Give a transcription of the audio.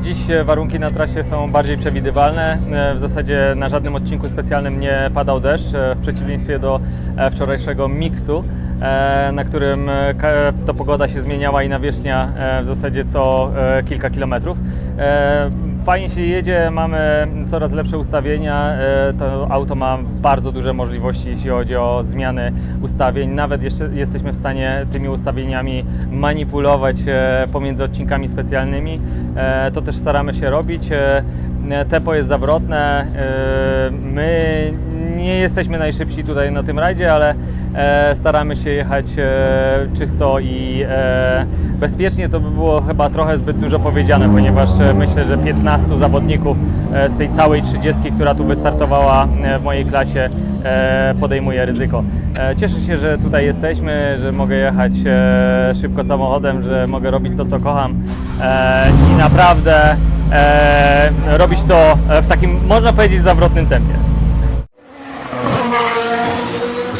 Dziś e, warunki na trasie są bardziej przewidywalne. E, W zasadzie na żadnym odcinku specjalnym nie padał deszcz, e, w przeciwieństwie do wczorajszego miksu, na którym to pogoda się zmieniała i nawierzchnia w zasadzie co kilka kilometrów. Fajnie się jedzie, mamy coraz lepsze ustawienia. e, To auto ma bardzo duże możliwości, jeśli chodzi o zmiany ustawień. Nawet jeszcze jesteśmy w stanie tymi ustawieniami manipulować e, pomiędzy odcinkami specjalnymi. E, To też staramy się robić. Tempo jest zawrotne. My nie jesteśmy najszybsi tutaj na tym rajdzie, ale staramy się jechać e, czysto i e, bezpiecznie. To by było chyba trochę zbyt dużo powiedziane, ponieważ e, myślę, że 15 zawodników e, z tej całej 30, która tu wystartowała e, w mojej klasie, e, podejmuje ryzyko. E, Cieszę się, że tutaj jesteśmy, że mogę jechać e, szybko samochodem, że mogę robić to, co kocham e, i naprawdę e, robić to e, w takim, można powiedzieć, zawrotnym tempie.